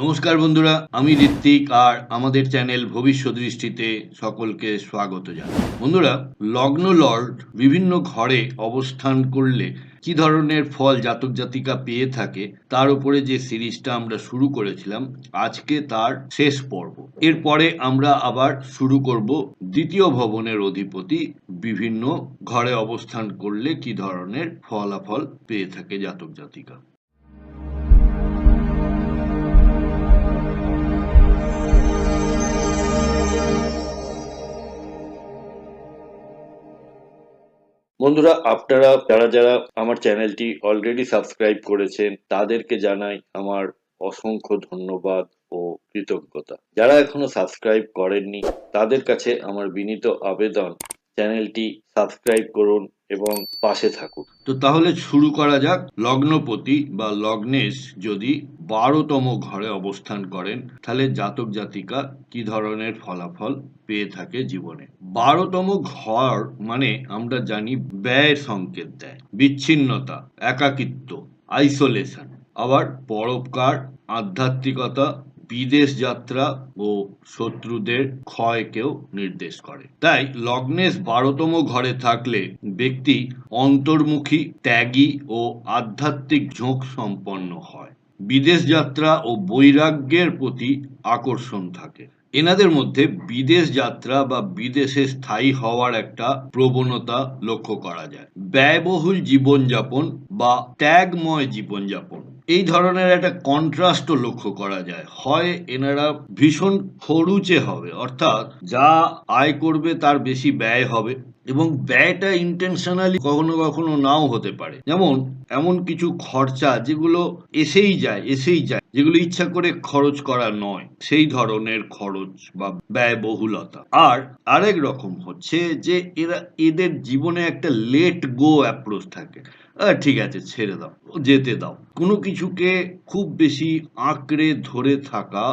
নমস্কার বন্ধুরা, আমি ঋত্বিক আর আমাদের চ্যানেল ভবিষ্যৎ দৃষ্টিতে সকলকে স্বাগত জানাই। বন্ধুরা, লগ্ন লর্ড বিভিন্ন ঘরে অবস্থান করলে কি ধরনের ফল জাতক জাতিকা পেয়ে থাকে, তার উপরে যে সিরিজটা আমরা শুরু করেছিলাম, আজকে তার শেষ পর্ব। এরপরে আমরা আবার শুরু করব দ্বিতীয় ভবনের অধিপতি বিভিন্ন ঘরে অবস্থান করলে কি ধরনের ফলাফল পেয়ে থাকে জাতক জাতিকা। বন্ধুরা, আপনারা, যারা যারা আমার চ্যানেলটি অলরেডি সাবস্ক্রাইব করেছেন, তাদেরকে জানাই আমার অসংখ্য ধন্যবাদ ও কৃতজ্ঞতা। যারা এখনও সাবস্ক্রাইব করেননি, তাদের কাছে আমার বিনীত আবেদন, চ্যানেলটি সাবস্ক্রাইব করুন এবং পাশে থাকুন তো তাহলে শুরু করা যাক। লগ্নপতি বা লগ্নেশ যদি বারোতম ঘরে অবস্থান করেন, তাহলে জাতক জাতিকা কি ধরনের ফলাফল পেয়ে থাকে জীবনে? বারোতম ঘর মানে আমরা জানি ব্যয়ের সংকেত দেয়, বিচ্ছিন্নতা, একাকিত্ব আইসোলেশন আবার পরোপকার, আধ্যাত্মিকতা বিদেশ যাত্রা ও শত্রুদের ক্ষয়কেও নির্দেশ করে। তাই লগ্নেশ বারোতম ঘরে থাকলে ব্যক্তি অন্তর্মুখী, ত্যাগী ও আধ্যাত্মিক ঝোঁক সম্পন্ন হয়। বিদেশ যাত্রা ও বৈরাগ্যের প্রতি আকর্ষণ থাকে। এনাদের মধ্যে বিদেশ যাত্রা বা বিদেশে স্থায়ী হওয়ার একটা প্রবণতা লক্ষ্য করা যায়। ব্যয়বহুল জীবনযাপন বা ত্যাগময় জীবনযাপন এই ধরনের একটা কন্ট্রাস্টও লক্ষ্য করা যায়। হয় এনারা ভীষণ খরুচে হবে, অর্থাৎ যা আয় করবে তার বেশি ব্যয় হবে। এবং ব্যয়টা ইন্টেনশনালি কখনো কখনো নাও হতে পারে। যেমন, এমন কিছু খরচা যেগুলো এসেই যায় এসেই যায়, যেগুলো ইচ্ছা করে খরচ করা নয়, সেই ধরনের খরচ বা ব্যয়বহুলতা। আর আরেক রকম হচ্ছে যে, এরা, এদের জীবনে একটা লেট গো অ্যাপ্রোচ থাকে। ঠিক আছে, ছেড়ে দাও, যেতে দাও। কোনো কিছুকে খুব বেশি আঁকড়ে ধরে থাকা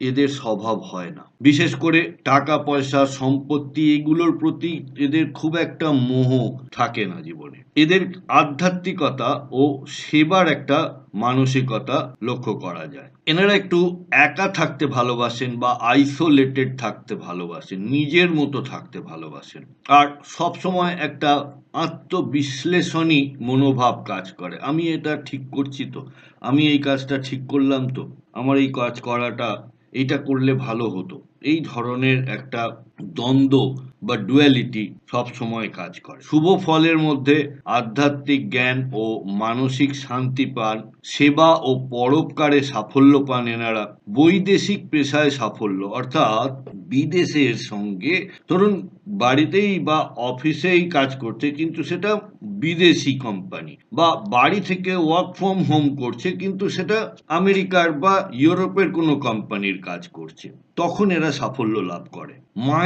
এদের স্বভাব হয় না। বিশেষ করে টাকা, পয়সা, সম্পত্তি এগুলোর প্রতি এদের খুব একটা মোহ থাকে না জীবনে। এদের আধ্যাত্মিকতা ও সেবার একটা মানসিকতা লক্ষ্য করা যায়। এনারা একটু একা থাকতে ভালোবাসেন বা আইসোলেটেড থাকতে ভালোবাসেন, নিজের মতো থাকতে ভালোবাসেন। আর সব সময় একটা আত্মবিশ্লেষণী মনোভাব কাজ করে। আমি এটা ঠিক করছি তো? আমি এই কাজটা ঠিক করলাম তো? আমার এই কাজ করাটা এটা করলে ভালো হতো? এই ধরনের একটা দ্বন্দ্ব বা ডুয়ালিটি সব সময় কাজ করে। শুভ ফলের মধ্যে আধ্যাত্মিক জ্ঞান ও মানসিক শান্তি পান, সেবা ও পরোপকারে সাফল্য পান এনারা। বৈদেশিক পেশায় সাফল্য, অর্থাৎ বিদেশের সঙ্গে, ধরুন বাড়িতেই বা অফিসেই কাজ করছে, কিন্তু সেটা বিদেশি কোম্পানি বা বাড়ি থেকে ওয়ার্ক ফ্রম হোম করছে, কিন্তু সেটা আমেরিকার বা ইউরোপের কোনো কোম্পানির কাজ করছে। তখন এরা সাফল্য লাভ করে।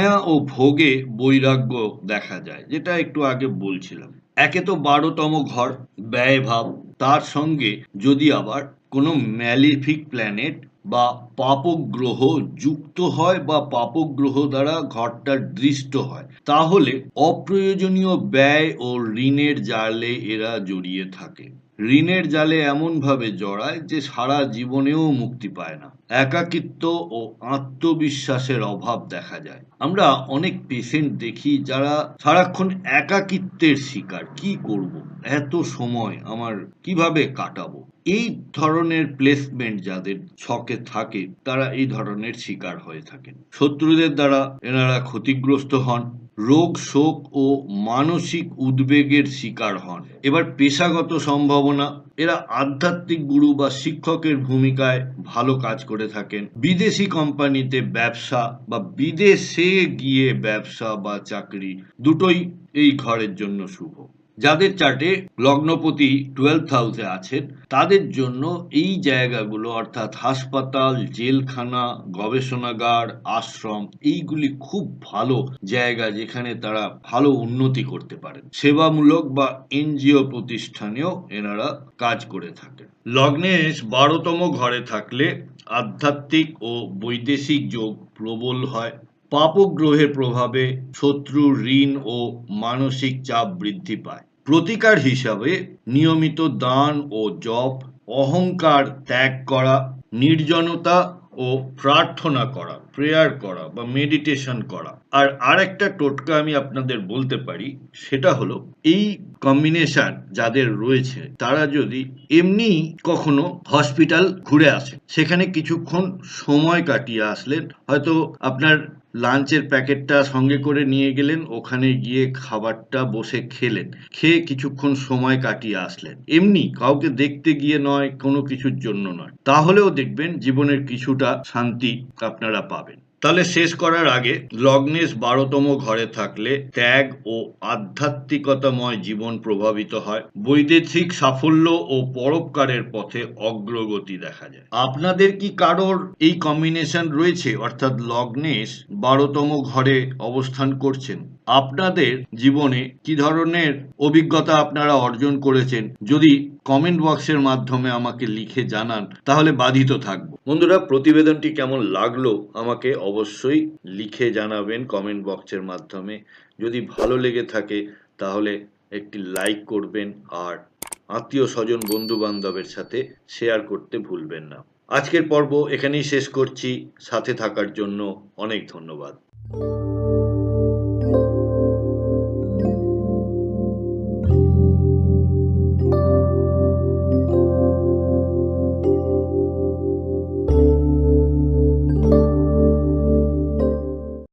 মায়া ও ভোগে বৈরাগ্য দেখা যায়, যেটা একটু আগে বলছিলাম। একে তো বারোতম ঘর, ব্যয়ভাব। তার সঙ্গে যদি আবার কোনো ম্যালিফিক প্ল্যানেট বা পাপক গ্রহ যুক্ত হয় বা পাপক গ্রহ দ্বারা ঘরটা দৃষ্ট হয়, তাহলে অপ্রয়োজনীয় ব্যয় ও ঋণের জালে এরা জড়িয়ে থাকে। ঋণের জালে এমনভাবে জড়ায় যে সারা জীবনেও মুক্তি পায় না। একাকিত্ব ও আত্মবিশ্বাসের অভাব দেখা যায়। আমরা অনেক পেশেন্ট দেখি যারা সারাক্ষণ একাকিত্বের শিকার। কি করব? এত সময় আমার কীভাবে কাটাবো? এই ধরনের প্লেসমেন্ট যাদের ছকে থাকে, তারা এই ধরনের শিকার হয়ে থাকেন। শত্রুদের দ্বারা এনারা ক্ষতিগ্রস্ত হন। রোগ, শোক ও মানসিক উদ্বেগের শিকার হন। এবার পেশাগত সম্ভাবনা, এরা আধ্যাত্মিক গুরু বা শিক্ষকের ভূমিকায় ভালো কাজ করে থাকেন। বিদেশি কোম্পানিতে ব্যবসা বা বিদেশে গিয়ে ব্যবসা বা চাকরি দুটোই এই ঘরের জন্য শুভ। যাদের চার্টে লগ্নপতি টুয়েলভ হাউসে আছেন, তাদের জন্য এই জায়গাগুলো, অর্থাৎ হাসপাতাল, জেলখানা, গবেষণাগার, আশ্রম, এইগুলি খুব ভালো জায়গা যেখানে তারা ভালো উন্নতি করতে পারেন। সেবামূলক বা এনজিও প্রতিষ্ঠানেও এনারা কাজ করে থাকেন। লগ্নেশ বারোতম ঘরে থাকলে আধ্যাত্মিক ও বৈদেশিক যোগ প্রবল হয়। পাপক গ্রহের প্রভাবে শত্রু ঋণ ও মানসিক চাপ বৃদ্ধি পায়। প্রতিকার হিসাবে নিয়মিত দান ও জপ, অহংকার ত্যাগ করা, নির্জনতা ও প্রার্থনা করা প্রেয়ার করা বা মেডিটেশন করা। আর আর একটা টোটকা আমি আপনাদের বলতে পারি, সেটা হলো এই কম্বিনেশন যাদের রয়েছে, তারা যদি এমনি কখনো হসপিটাল ঘুরে আসে, সেখানে কিছুক্ষণ সময় কাটিয়ে আসলেন, হয়তো আপনার লাঞ্চের প্যাকেটটা সঙ্গে করে নিয়ে গেলেন, ওখানে গিয়ে খাবারটা বসে খেলেন, খেয়ে কিছুক্ষণ সময় কাটিয়ে আসলেন। এমনি কাউকে দেখতে গিয়ে নয়, কোনো কিছুর জন্য নয়। তাহলেও দেখবেন জীবনের কিছুটা শান্তি আপনারা পাবেন। তাহলে শেষ করার আগে লগ্নেশ বারোতম ঘরে থাকলে ত্যাগ ও আধ্যাত্মিকতাময় জীবন প্রভাবিত হয়। বৈদেশিক সাফল্য ও পরোপকারের পথে অগ্রগতি দেখা যায়। আপনাদের কি কারোর এই কম্বিনেশন রয়েছে? অর্থাৎ লগ্নেশ বারোতম ঘরে অবস্থান করছেন? আপনাদের জীবনে কি ধরনের অভিজ্ঞতা আপনারা অর্জন করেছেন? যদি কমেন্ট বক্সের মাধ্যমে আমাকে লিখে জানান, তাহলে বাধিত থাকব। বন্ধুরা, প্রতিবেদনটি কেমন লাগল আমাকে অবশ্যই লিখে জানাবেন কমেন্ট বক্সের মাধ্যমে। যদি ভালো লেগে থাকে, তাহলে একটি লাইক করবেন আর আত্মীয় স্বজন বন্ধু বান্ধবের সাথে শেয়ার করতে ভুলবেন না। আজকের পর্ব এখানেই শেষ করছি। সাথে থাকার জন্য অনেক ধন্যবাদ।